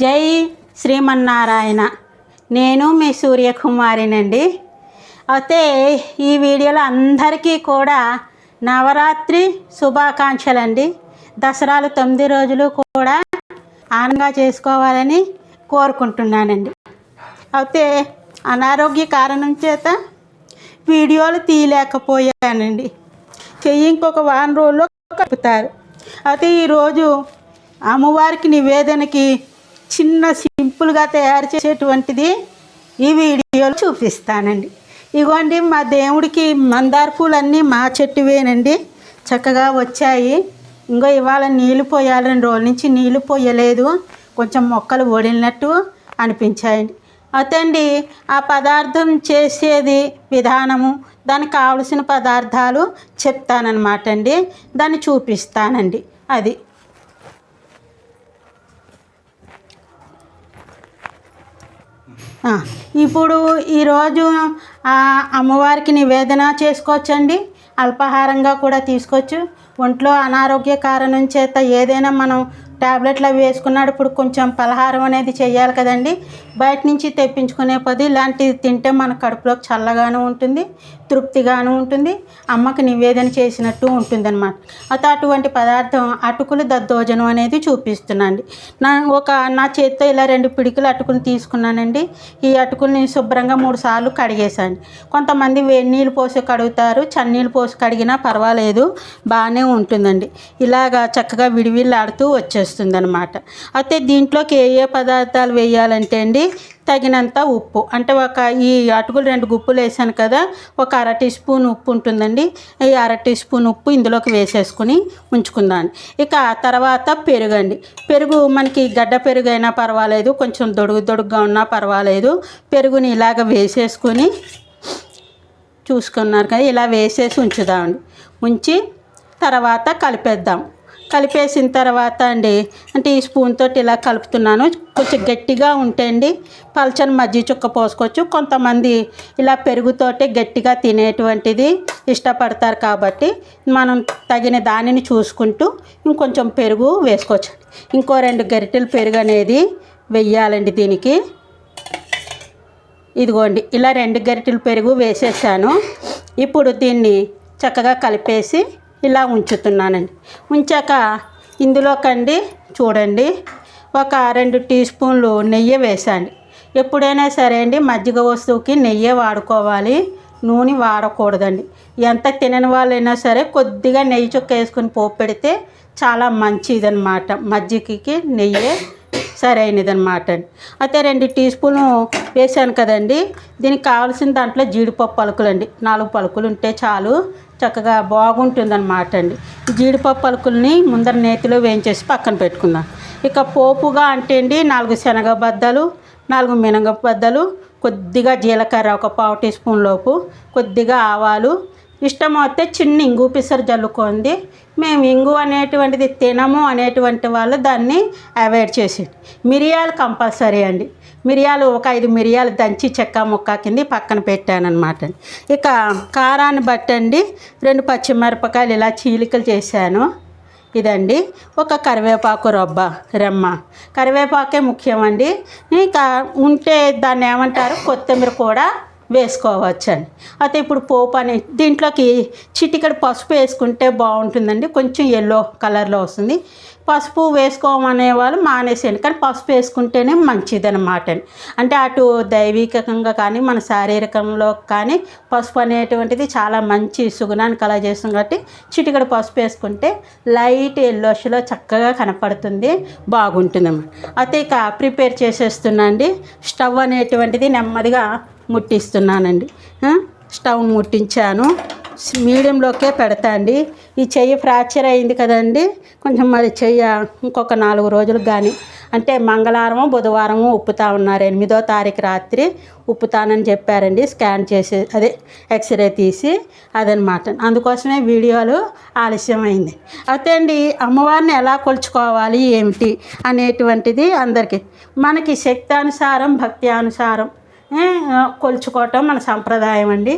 జై శ్రీమన్నారాయణ. నేను మీ సూర్యకుమారినండి. అయితే ఈ వీడియోలో అందరికీ కూడా నవరాత్రి శుభాకాంక్షలండి. దసరాలు తొమ్మిది రోజులు కూడా ఆనందంగా చేసుకోవాలని కోరుకుంటున్నానండి. అయితే అనారోగ్య కారణం చేత వీడియోలు తీయలేకపోయానండి. చెయ్యి ఇంకొక వారం రోజుల్లో కలుపుతారు. అయితే ఈరోజు అమ్మవారికి నివేదనకి చిన్న సింపుల్గా తయారు చేసేటువంటిది ఈ వీడియోలో చూపిస్తానండి. ఇగోండి మా దేవుడికి మందార పూలన్నీ మా చెట్టువేనండి చక్కగా వచ్చాయి. ఇంకో ఇవాళ నీళ్ళు పోయాలి రెండు రోజుల నుంచి నీళ్ళు పోయలేదు. కొంచెం మొక్కలు ఓడినట్టు అనిపించాయండి. అతండి ఆ పదార్థం చేసేది విధానము దానికి కావలసిన పదార్థాలు చెప్తానన్నమాట అండి దాన్ని చూపిస్తానండి. అది. ఇప్పుడు ఈరోజు అమ్మవారికి నివేదన చేసుకోవచ్చండి. అల్పాహారంగా కూడా తీసుకోవచ్చు. ఒంట్లో అనారోగ్య కారణం చేత ఏదైనా మనం ట్యాబ్లెట్లు అవి వేసుకున్నప్పుడు కొంచెం పలహారం అనేది చేయాలి కదండి. బయట నుంచి తెప్పించుకునే పది ఇలాంటివి తింటే మన కడుపులోకి చల్లగాను ఉంటుంది తృప్తిగాను ఉంటుంది అమ్మకి నివేదన చేసినట్టు ఉంటుందన్నమాట. అయితే అటువంటి పదార్థం అటుకులు దద్దోజనం అనేది చూపిస్తున్నాండి. నా ఒక నా చేత్తో ఇలా రెండు పిడికిలు అటుకులు తీసుకున్నానండి. ఈ అటుకుల్ని శుభ్రంగా మూడు సార్లు కడిగేసాను కొంతమంది వేడి నీళ్ళు పోసి కడుగుతారు చన్నీళ్ళు పోసి కడిగినా పర్వాలేదు బాగానే ఉంటుందండి. ఇలాగా చక్కగా విడివిల్లాడుతూ వచ్చేస్తుంది. అనమాట అయితే దీంట్లోకి ఏ ఏ పదార్థాలు వేయాలంటే అండి తగినంత ఉప్పు. అంటే ఒక ఈ అటుకులు రెండు గుప్పులు వేసాను కదా ఒక అర టీ స్పూన్ ఉప్పు ఉంటుందండి. ఈ అర టీ స్పూన్ ఉప్పు ఇందులోకి వేసేసుకుని ఉంచుకుందాం. ఇక తర్వాత పెరుగండి. పెరుగు మనకి గడ్డ పెరుగు అయినా పర్వాలేదు కొంచెం దొడుగు దొడుగ్గా ఉన్నా పర్వాలేదు. పెరుగుని ఇలాగ వేసేసుకొని చూసుకున్నారు కదా ఇలా వేసేసి ఉంచుదామండి. ఉంచి తర్వాత కలిపేద్దాం. కలిపేసిన తర్వాత అండి అంటే ఈ స్పూన్ తోటి ఇలా కలుపుతున్నాను. కొంచెం గట్టిగా ఉంటే అండి పల్చని మజ్జిగ చుక్క పోసుకోవచ్చు. కొంతమంది ఇలా పెరుగుతోటి గట్టిగా తినేటువంటిది ఇష్టపడతారు కాబట్టి మనం తగిన దానిని చూసుకుంటూ ఇంకొంచెం పెరుగు వేసుకోవచ్చు. ఇంకో రెండు గరిటెలు పెరుగు అనేది వెయ్యాలండి దీనికి. ఇదిగోండి ఇలా రెండు గరిటెలు పెరుగు వేసేసాను. ఇప్పుడు దీన్ని చక్కగా కలిపేసి ఇలా ఉంచుతున్నానండి. ఉంచాక ఇందులో కండి చూడండి. ఒక రెండు టీ స్పూన్లు నెయ్యి వేసాను ఎప్పుడైనా సరే అండి మజ్జిగ వస్తువుకి నెయ్యి వాడుకోవాలి. నూనె వాడకూడదండి. ఎంత తినని వాళ్ళైనా సరే కొద్దిగా నెయ్యి చుక్క వేసుకుని పోపు పెడితే చాలా మంచిదన్నమాట. మజ్జిగకి నెయ్యి సరైనదన్నమాట అండి. అయితే రెండు టీ స్పూను వేసాను కదండి. దీనికి కావాల్సిన దాంట్లో జీడిపప్పు పలుకులు అండి నాలుగు పలుకులు ఉంటే చాలు. చక్కగా బాగుంటుందన్నమాట అండి. జీడిపప్పు పలుకుల్ని ముందర నేతిలో వేయించేసి పక్కన పెట్టుకుందాం. ఇక పోపుగా అంటే అండి నాలుగు శనగ బద్దలు నాలుగు మినగ బద్దలు కొద్దిగా జీలకర్ర ఒక పావు టీ స్పూన్ లోపు కొద్దిగా ఆవాలు. ఇష్టం అయితే చిన్న ఇంగు పిసరు జల్లుకోండి. మేము ఇంగు అనేటువంటిది తినము అనేటువంటి వాళ్ళు దాన్ని అవాయిడ్ చేసి మిరియాలు కంపల్సరీ అండి. మిరియాలు ఒక ఐదు మిరియాలు దంచి చెక్క ముక్క కింద పక్కన పెట్టానమాట ఇక కారాన్ని బట్టండి. రెండు పచ్చిమిరపకాయలు ఇలా చీలికలు చేశాను. ఇదండి. ఒక కరివేపాకు రొబ్బ రెమ్మ. కరివేపాకే ముఖ్యమండి. ఇంకా ఉంటే దాన్ని ఏమంటారు? కొత్తిమీర కూడా వేసుకోవచ్చండి. అయితే ఇప్పుడు పోపు అని దీంట్లోకి చిటికడ పసుపు వేసుకుంటే బాగుంటుందండి. కొంచెం ఎల్లో కలర్లో వస్తుంది. పసుపు వేసుకోమనే వాళ్ళు మానేసేయండి. కానీ పసుపు వేసుకుంటేనే మంచిదన్నమాట అంటే అటు దైవికంగా కానీ మన శారీరకంలో కానీ పసుపు అనేటువంటిది చాలా మంచి సుగుణాన్ని కలగజేస్తుంది కాబట్టి చిటికడ పసుపు వేసుకుంటే లైట్ ఎల్లోష్లో చక్కగా కనపడుతుంది బాగుంటుంది అయితే ఇక ప్రిపేర్ చేసేస్తున్నాండి స్టవ్ అనేటువంటిది నెమ్మదిగా ముట్టిస్తున్నానండి. స్టవ్ ముట్టించాను. మీడియంలోకే పెడతా అండి. ఈ చెయ్యి ఫ్రాక్చర్ అయింది కదండి. కొంచెం మరి చెయ్యి ఇంకొక నాలుగు రోజులకు కానీ అంటే మంగళవారము బుధవారము ఉప్పుతా ఉన్నారు. ఎనిమిదో తారీఖు రాత్రి ఉప్పుతానని చెప్పారండి. స్కాన్ చేసి అదే ఎక్స్రే తీసి అదనమాట. అందుకోసమే వీడియోలు ఆలస్యమైంది. అయితే అండి అమ్మవారిని ఎలా కొలుచుకోవాలి ఏమిటి అనేటువంటిది అందరికీ. మనకి శక్తి అనుసారం భక్తి అనుసారం కొలుచుకోవటం మన సంప్రదాయం అండి.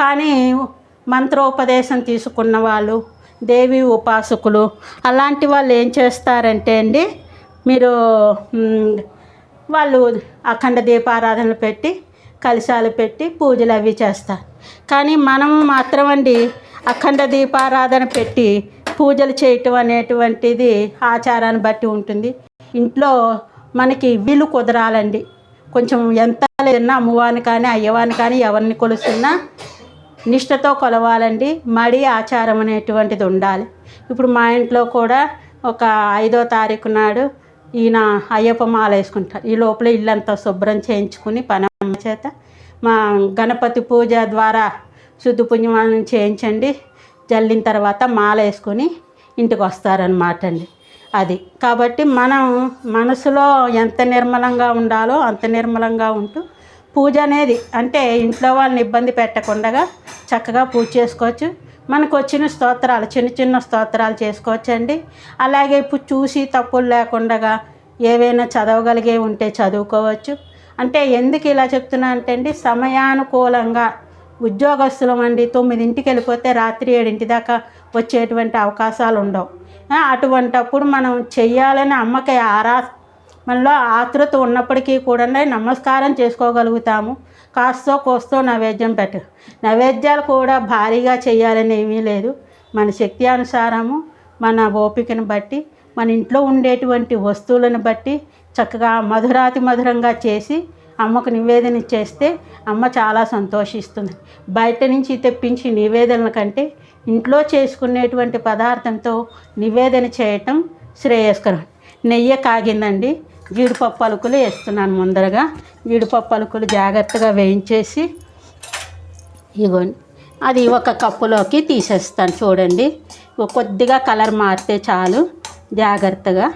కానీ మంత్రోపదేశం తీసుకున్న వాళ్ళు దేవి ఉపాసకులు అలాంటి వాళ్ళు ఏం చేస్తారంటే అండి మీరు వాళ్ళు అఖండ దీపారాధనలు పెట్టి కలశాలు పెట్టి పూజలు అవి చేస్తారు. కానీ మనం మాత్రం అండి అఖండ దీపారాధన పెట్టి పూజలు చేయటం అనేటువంటిది ఆచారాన్ని బట్టి ఉంటుంది. ఇంట్లో మనకి వీలు కుదరాలండి. కొంచెం ఎంత లేదన్నా అమ్మవారిని కానీ అయ్యవారిని కానీ ఎవరిని కొలుస్తున్నా నిష్టతో కొలవాలండి. మడి ఆచారం అనేటువంటిది ఉండాలి. ఇప్పుడు మా ఇంట్లో కూడా ఒక ఐదో తారీఖు నాడు ఈయన అయ్యప్ప మాల వేసుకుంటారు. ఈ లోపల ఇల్లంతా శుభ్రం చేయించుకుని పనమ్మ చేత మా గణపతి పూజ ద్వారా శుద్ధి పుణ్యమానం చేయించండి. జల్లిన తర్వాత మాల వేసుకొని ఇంటికి వస్తారనమాట అండి. అది కాబట్టి మనం మనసులో ఎంత నిర్మలంగా ఉండాలో అంత నిర్మలంగా ఉంటూ పూజ అనేది అంటే ఇంట్లో వాళ్ళని ఇబ్బంది పెట్టకుండా చక్కగా పూజ చేసుకోవచ్చు. మనకు వచ్చిన స్తోత్రాలు చిన్న చిన్న స్తోత్రాలు చేసుకోవచ్చు అండి అలాగే ఇప్పుడు చూసి తప్పులు లేకుండా ఏవైనా చదవగలిగే ఉంటే చదువుకోవచ్చు. అంటే ఎందుకు ఇలా చెప్తున్నా అంటే అండి సమయానుకూలంగా ఉద్యోగస్తులం అండి తొమ్మిదింటికి వెళ్ళిపోతే రాత్రి ఏడింటి దాకా వచ్చేటువంటి అవకాశాలు ఉండవు. అటువంటప్పుడు మనం చెయ్యాలని అమ్మకి ఆరా మనలో ఆతృత ఉన్నప్పటికీ కూడా నమస్కారం చేసుకోగలుగుతాము. కాస్తో కోస్తో నైవేద్యం పెట్ట. నైవేద్యాలు కూడా భారీగా చేయాలని ఏమీ లేదు. మన శక్తి అనుసారము మన ఓపికను బట్టి మన ఇంట్లో ఉండేటువంటి వస్తువులను బట్టి చక్కగా మధురాతి మధురంగా చేసి అమ్మకు నివేదన చేస్తే అమ్మ చాలా సంతోషిస్తుంది. బయట నుంచి తెప్పించి నివేదనల కంటే ఇంట్లో చేసుకునేటువంటి పదార్థంతో నివేదన చేయటం శ్రేయస్కరం. నెయ్యి కాగిందండి. జీడిపప్పు అలుకులు వేస్తున్నాను ముందరగా. జీడిపప్పు అలుకులు జాగ్రత్తగా వేయించేసి ఇగోండి అది ఒక కప్పులోకి తీసేస్తాను చూడండి. కొద్దిగా కలర్ మారితే చాలు. జాగ్రత్తగా.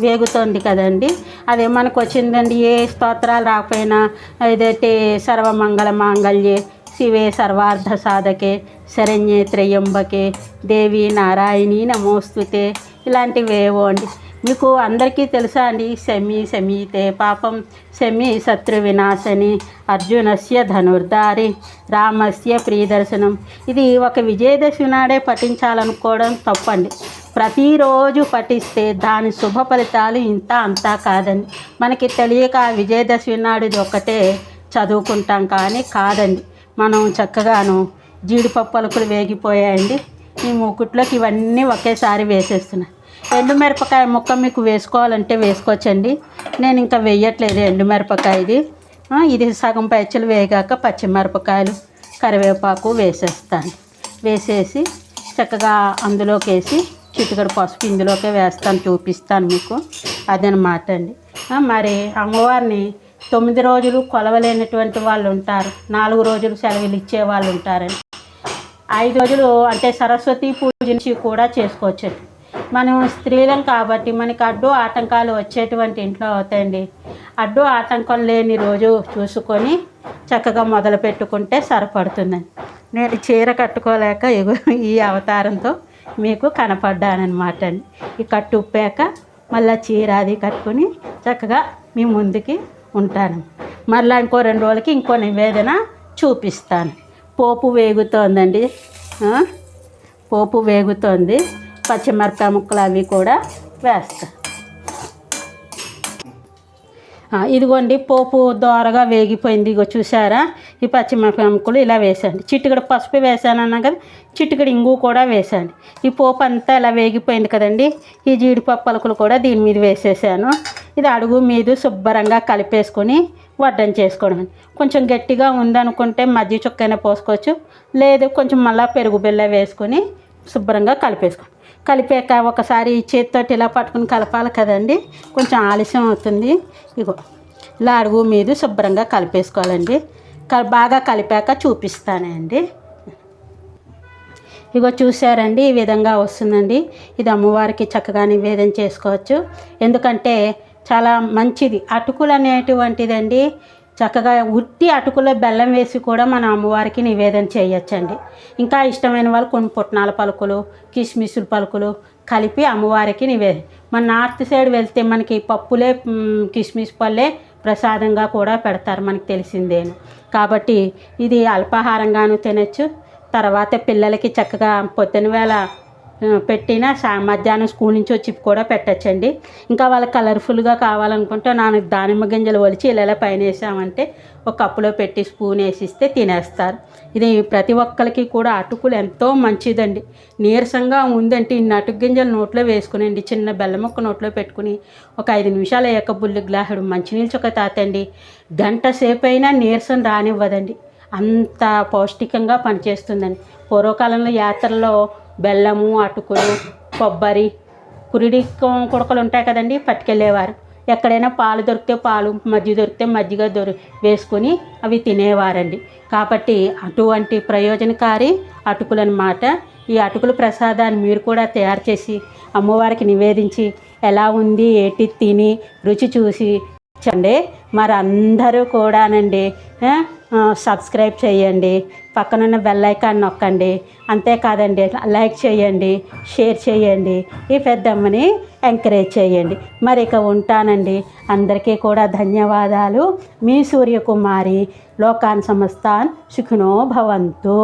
వేగుతోంది కదండి. అదే మనకు వచ్చిందండి ఏ స్తోత్రాలు రాకపోయినా ఏదైతే సర్వమంగళ మాంగళ్యే శివే సర్వార్థ సాధకే శరణ్యే త్రయంబకే దేవి నారాయణి నమోస్తుతే. ఇలాంటివేవో అండి. మీకు అందరికీ తెలుసా అండి శమి శమీతే పాపం శమి శత్రు వినాశని అర్జునస్య ధనుర్ధారి రామస్య ప్రియదర్శనం. ఇది ఒక విజయదశమి నాడే పఠించాలనుకోవడం తప్పండి. ప్రతిరోజు పఠిస్తే దాని శుభ ఫలితాలు ఇంత అంతా కాదండి. మనకి తెలియక విజయదశమి నాడు ఇది ఒక్కటే చదువుకుంటాం కానీ కాదండి. మనం చక్కగాను జీడిపప్పు అలుకులు వేగిపోయాయండి. ఈ మూకుట్లోకి ఇవన్నీ ఒకేసారి వేసేస్తున్నాను ఎండుమిరపకాయ ముక్క మీకు వేసుకోవాలంటే వేసుకోవచ్చండి. నేను ఇంకా వేయట్లేదు ఎండుమిరపకాయ ఇది. ఇది సగం పచ్చలు వేగాక పచ్చిమిరపకాయలు కరివేపాకు వేసేస్తాను. వేసేసి చక్కగా అందులోకి వేసి చిటికడు పసుపు ఇందులోకే వేస్తాను చూపిస్తాను మీకు. అదనమాట అండి. మరి అమ్మవారిని తొమ్మిది రోజులు కొలవలేనటువంటి వాళ్ళు ఉంటారు నాలుగు రోజులు సెలవులు ఇచ్చే వాళ్ళు ఉంటారని ఐదు రోజులు అంటే సరస్వతి పూజ నుంచి కూడా చేసుకోవచ్చు. మనం స్త్రీలం కాబట్టి మనకి అడ్డు ఆటంకాలు వచ్చేటువంటి ఇంట్లో అవుతాయండి. అడ్డు ఆటంకం లేని రోజు చూసుకొని చక్కగా మొదలు పెట్టుకుంటే సరిపడుతుందండి నేను చీర కట్టుకోలేక ఈ అవతారంతో మీకు కనపడ్డానమాట అండి. ఈ కట్టు ఉప్పాక మళ్ళీ చీర అది కట్టుకొని చక్కగా మీ ముందుకి ఉంటాను. మళ్ళీ ఇంకో రెండు రోజులకి ఇంకో నివేదన చూపిస్తాను. పోపు వేగుతోందండి. పోపు వేగుతోంది. పచ్చిమిరపకాయ ముక్కలు అవి కూడా వేస్తా. ఇదిగోండి పోపు దోరగా వేగిపోయింది. ఇగో చూసారా ఈ పచ్చిమిరపకాయ ముక్కలు ఇలా వేసాను చిటికడ పసుపు వేసాను అన్నా కదా చిటికడ ఇంగు కూడా వేసాండి ఈ పోపు అంతా ఇలా వేగిపోయింది కదండి. ఈ జీడిపప్పు పలుకులు కూడా దీని మీద వేసేసాను. ఇది అడుగు మీద శుభ్రంగా కలిపేసుకొని వడ్డం చేసుకోవడం కొంచెం గట్టిగా ఉందనుకుంటే మజ్జి చుక్కైనా పోసుకోవచ్చు. లేదు కొంచెం మళ్ళీ పెరుగు బెల్ల వేసుకొని శుభ్రంగా కలిపేసుకోండి కలిపాక ఒకసారి చేతితోటి ఇలా పట్టుకుని కలపాలి కదండి. కొంచెం ఆలస్యం అవుతుంది. ఇగో ఇలా అడుగు మీద శుభ్రంగా కలిపేసుకోవాలండి. క- బాగా కలిపాక చూపిస్తానండి. ఇగో చూసారండి ఈ విధంగా వస్తుందండి. ఇది అమ్మవారికి చక్కగా నివేదన చేసుకోవచ్చు. ఎందుకంటే చాలా మంచిది. అటుకులు అనేటువంటిదండి చక్కగా ఉట్టి అటుకులో బెల్లం వేసి కూడా మన అమ్మవారికి నివేదన చేయొచ్చండి. ఇంకా ఇష్టమైన వాళ్ళు కొన్ని పుట్నాల పలుకులు కిస్మిసులు పలుకులు కలిపి అమ్మవారికి నివేదన మన నార్త్ సైడ్ వెళ్తే మనకి పప్పులే కిస్మిస్ పళ్ళే ప్రసాదంగా కూడా పెడతారు మనకి తెలిసిందేను. కాబట్టి ఇది అల్పాహారంగాను తినచ్చు. తర్వాత పిల్లలకి చక్కగా పొద్దున వేళ పెట్టిన సా మధ్యాహ్నం స్కూల్ నుంచి వచ్చి కూడా పెట్టచ్చండి. ఇంకా వాళ్ళకి కలర్ఫుల్గా కావాలనుకుంటే నాకు దానిమ్మ గింజలు ఒలిచి ఇలా ఇలా పైన వేసామంటే ఒక కప్పులో పెట్టి స్పూన్ వేసిస్తే తినేస్తారు. ఇది ప్రతి ఒక్కరికి కూడా అటుకులు ఎంతో మంచిదండి. నీరసంగా ఉందంటే ఇన్ని అటుకు గింజలు నోట్లో వేసుకునండి. చిన్న బెల్లం ముక్క నోట్లో పెట్టుకుని ఒక ఐదు నిమిషాలు అయ్యాక బుల్లి గ్లాసుడు మంచినీళ్ళు చొక్క తాతండి. గంట సేపు అయినా నీరసం రానివ్వదండి. అంత పౌష్టికంగా పనిచేస్తుందండి. పూర్వకాలంలో యాత్రలో బెల్లము అటుకులు కొబ్బరి పురిడి కుడకలు ఉంటాయి కదండి పట్టుకెళ్ళేవారు. ఎక్కడైనా పాలు దొరికితే పాలు మజ్జిగ దొరికితే మజ్జిగ దొరి వేసుకొని అవి తినేవారండి. కాబట్టి అటువంటి ప్రయోజనకారి అటుకులు అనమాట ఈ అటుకుల ప్రసాదాన్ని మీరు కూడా తయారు చేసి అమ్మవారికి నివేదించి ఎలా ఉంది ఏటి తిని రుచి చూసి చండి మరి అందరూ కూడానండి సబ్స్క్రైబ్ చేయండి. పక్కనున్న బెల్ ఐకాన్ నొక్కండి. అంతేకాదండి లైక్ చేయండి షేర్ చేయండి ఈ పెద్దమ్మని ఎంకరేజ్ చేయండి. మరి ఇక ఉంటానండి. అందరికీ కూడా ధన్యవాదాలు. మీ సూర్యకుమారి లోకాన్ సమస్తాన్ సుఖినో భవంతు.